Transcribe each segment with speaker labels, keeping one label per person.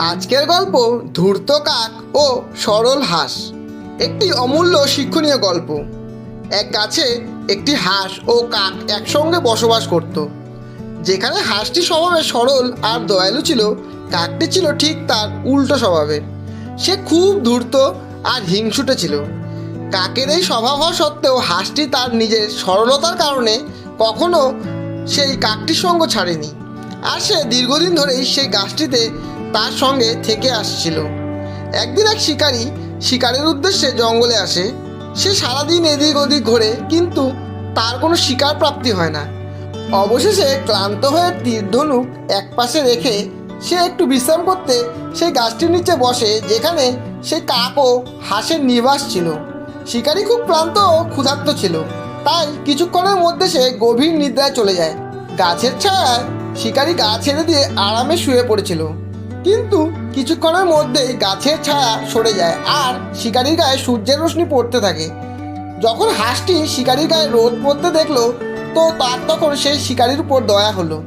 Speaker 1: আজকের গল্প ধূর্ত কাক ও সরল হাঁস। একটি অমূল্য শিক্ষণীয় গল্প। এক গাছে একটি হাঁস ও কাক একসঙ্গে বসবাস করত। যেখানে হাঁসটি স্বভাবে সরল আর দয়ালু ছিল, কাকটি ছিল ঠিক তার উল্টো স্বভাবের। সে খুব ধূর্ত আর হিংসুটে ছিল। কাকের এই স্বভাব হওয়া সত্ত্বেও হাঁসটি তার নিজের সরলতার কারণে কখনো সেই কাকটির সঙ্গ ছাড়েনি। আর সে দীর্ঘদিন ধরেই সেই গাছটিতে তার সঙ্গে থেকে আসছিল। একদিন এক শিকারী শিকারের উদ্দেশ্যে জঙ্গলে আসে। সে সারাদিন এদিক ওদিক ঘোরে, কিন্তু তার কোনো শিকার প্রাপ্তি হয় না। অবশেষে ক্লান্ত হয়ে তীরধনুক এক পাশে রেখে সে একটু বিশ্রাম করতে সেই গাছটির নিচে বসে, যেখানে সে কাক ও হাঁসের নিবাস ছিল। শিকারি খুব ক্লান্ত ও ক্ষুধার্ত ছিল। তাই কিছুক্ষণের মধ্যে সে গভীর নিদ্রায় চলে যায়। গাছের ছায়ায় শিকারি গা ছেড়ে দিয়ে আরামে শুয়ে পড়েছিল। কিন্তু কিছুক্ষণের মধ্যেই গাছের ছায়া সরে যায় আর শিকারির গায়ে সূর্যের রশ্মি পড়তে থাকে। যখন হাঁসটি শিকারির গায়ে রোদ পড়তে দেখল, তো তার তখন সেই শিকারির উপর দয়া হলো।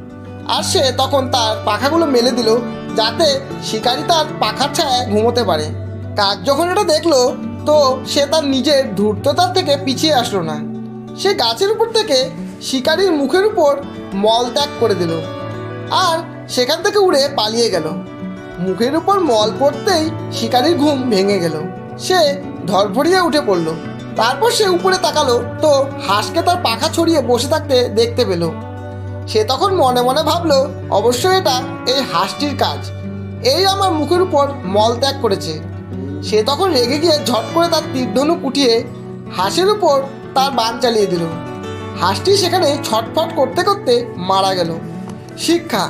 Speaker 1: আর সে তখন তার পাখাগুলো মেলে দিল, যাতে শিকারি তার পাখার ছায়ায় ঘুমোতে পারে। কাক যখন এটা দেখল, তো সে তার নিজের ধূর্ততার থেকে পিছিয়ে আসলো না। সে গাছের উপর থেকে শিকারির মুখের উপর মল ত্যাগ করে দিল। আর সেখান থেকে উড়ে পালিয়ে গেল। মুখের উপর মল পড়তেই শিকারির ঘুম ভেঙে গেল। সে ধরফড়িয়ে উঠে পড়ল। তারপর সে উপরে তাকালো তো হাঁসকে তার পাখা ছড়িয়ে বসে থাকতে দেখতে পেল। সে তখন মনে মনে ভাবলো অবশ্যই এটা এই হাঁসটির কাজ। এই আমার মুখের উপর মল ত্যাগ করেছে। সে তখন রেগে গিয়ে ঝট করে তার তীর্ধনুক উঠিয়ে হাঁসের উপর তার বান চালিয়ে দিল। হাঁসটি সেখানে ছটফট করতে করতে মারা গেল। শিক্ষা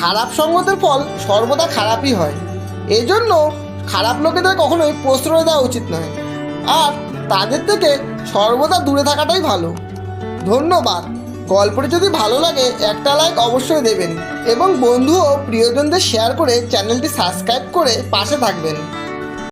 Speaker 1: খারাপ সঙ্গতের ফল সর্বদা খারাপই হয়। এই জন্য খারাপ লোকেদের কখনোই প্রশ্রয় দেওয়া উচিত নয়। আর তাদের থেকে সর্বদা দূরে থাকাটাই ভালো। ধন্যবাদ। গল্পটি যদি ভালো লাগে, একটা লাইক অবশ্যই দেবেন। এবং বন্ধু ও প্রিয়জনদের শেয়ার করে চ্যানেলটি সাবস্ক্রাইব করে পাশে থাকবেন।